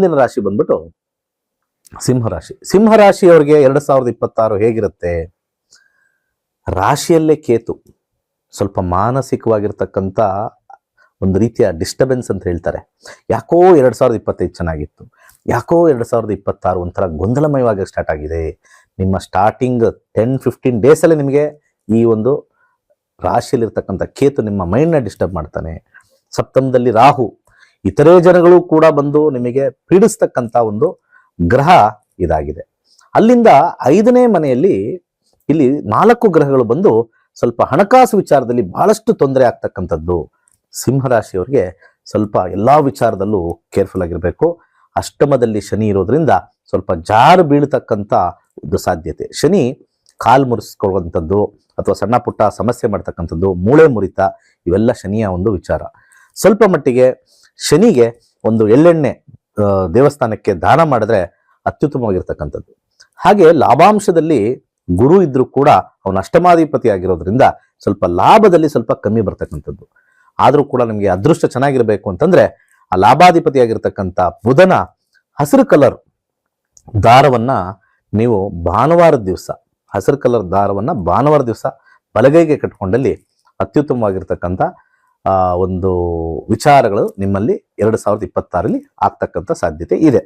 ಮುಂದಿನ ರಾಶಿ ಬಂದ್ಬಿಟ್ಟು ಸಿಂಹರಾಶಿ ಸಿಂಹರಾಶಿಯವರಿಗೆ ಎರಡು ಸಾವಿರದ ಇಪ್ಪತ್ತಾರು ಹೇಗಿರುತ್ತೆ? ರಾಶಿಯಲ್ಲೇ ಕೇತು, ಸ್ವಲ್ಪ ಮಾನಸಿಕವಾಗಿರ್ತಕ್ಕಂಥ ಒಂದು ರೀತಿಯ ಡಿಸ್ಟರ್ಬೆನ್ಸ್ ಅಂತ ಹೇಳ್ತಾರೆ. ಯಾಕೋ ಎರಡು ಸಾವಿರದ ಇಪ್ಪತ್ತೈದು ಚೆನ್ನಾಗಿತ್ತು, ಯಾಕೋ ಎರಡು ಸಾವಿರದ ಇಪ್ಪತ್ತಾರು ಒಂಥರ ಗೊಂದಲಮಯವಾಗಿ ಸ್ಟಾರ್ಟ್ ಆಗಿದೆ. ನಿಮ್ಮ ಸ್ಟಾರ್ಟಿಂಗ್ ಟೆನ್ ಫಿಫ್ಟೀನ್ ಡೇಸಲ್ಲಿ ನಿಮಗೆ ಈ ಒಂದು ರಾಶಿಯಲ್ಲಿರ್ತಕ್ಕಂಥ ಕೇತು ನಿಮ್ಮ ಮೈಂಡ್ನ ಡಿಸ್ಟರ್ಬ್ ಮಾಡ್ತಾನೆ. ಸಪ್ತಮದಲ್ಲಿ ರಾಹು ಇತರೆ ಜನಗಳು ಕೂಡ ಬಂದು ನಿಮಗೆ ಪೀಡಿಸ್ತಕ್ಕಂಥ ಒಂದು ಗ್ರಹ ಇದಾಗಿದೆ. ಅಲ್ಲಿಂದ ಐದನೇ ಮನೆಯಲ್ಲಿ ಇಲ್ಲಿ ನಾಲ್ಕು ಗ್ರಹಗಳು ಬಂದು ಸ್ವಲ್ಪ ಹಣಕಾಸು ವಿಚಾರದಲ್ಲಿ ಬಹಳಷ್ಟು ತೊಂದರೆ ಆಗ್ತಕ್ಕಂಥದ್ದು. ಸಿಂಹರಾಶಿಯವರಿಗೆ ಸ್ವಲ್ಪ ಎಲ್ಲ ವಿಚಾರದಲ್ಲೂ ಕೇರ್ಫುಲ್ ಆಗಿರಬೇಕು. ಅಷ್ಟಮದಲ್ಲಿ ಶನಿ ಇರೋದ್ರಿಂದ ಸ್ವಲ್ಪ ಜಾರು ಬೀಳ್ತಕ್ಕಂಥ ಒಂದು ಸಾಧ್ಯತೆ. ಶನಿ ಕಾಲು ಮುರಿಸ್ಕೊಳ್ಳುವಂಥದ್ದು ಅಥವಾ ಸಣ್ಣ ಪುಟ್ಟ ಸಮಸ್ಯೆ ಮಾಡ್ತಕ್ಕಂಥದ್ದು, ಮೂಳೆ ಮುರಿತ, ಇವೆಲ್ಲ ಶನಿಯ ಒಂದು ವಿಚಾರ. ಸ್ವಲ್ಪ ಮಟ್ಟಿಗೆ ಶನಿಗೆ ಒಂದು ಎಳ್ಳೆಣ್ಣೆ ದೇವಸ್ಥಾನಕ್ಕೆ ದಾನ ಮಾಡಿದ್ರೆ ಅತ್ಯುತ್ತಮವಾಗಿರ್ತಕ್ಕಂಥದ್ದು. ಹಾಗೆ ಲಾಭಾಂಶದಲ್ಲಿ ಗುರು ಇದ್ದರೂ ಕೂಡ ಅವನ ಅಷ್ಟಮಾಧಿಪತಿ ಆಗಿರೋದ್ರಿಂದ ಸ್ವಲ್ಪ ಲಾಭದಲ್ಲಿ ಸ್ವಲ್ಪ ಕಮ್ಮಿ ಬರ್ತಕ್ಕಂಥದ್ದು. ಆದರೂ ಕೂಡ ನಿಮಗೆ ಅದೃಷ್ಟ ಚೆನ್ನಾಗಿರಬೇಕು ಅಂತಂದ್ರೆ ಆ ಲಾಭಾಧಿಪತಿ ಆಗಿರ್ತಕ್ಕಂಥ ಬುಧನ ಹಸಿರು ಕಲರ್ ದಾರವನ್ನ ನೀವು ಭಾನುವಾರ ದಿವಸ, ಹಸಿರು ಕಲರ್ ದಾರವನ್ನ ಭಾನುವಾರ ದಿವಸ ಬಲಗೈಗೆ ಕಟ್ಕೊಂಡಲ್ಲಿ ಅತ್ಯುತ್ತಮವಾಗಿರ್ತಕ್ಕಂಥ ಒಂದು ವಿಚಾರಗಳು ನಿಮ್ಮಲ್ಲಿ ಎರಡು ಸಾವಿರದ ಇಪ್ಪತ್ತಾರಲ್ಲಿ ಆಗ್ತಕ್ಕಂಥ ಸಾಧ್ಯತೆ ಇದೆ.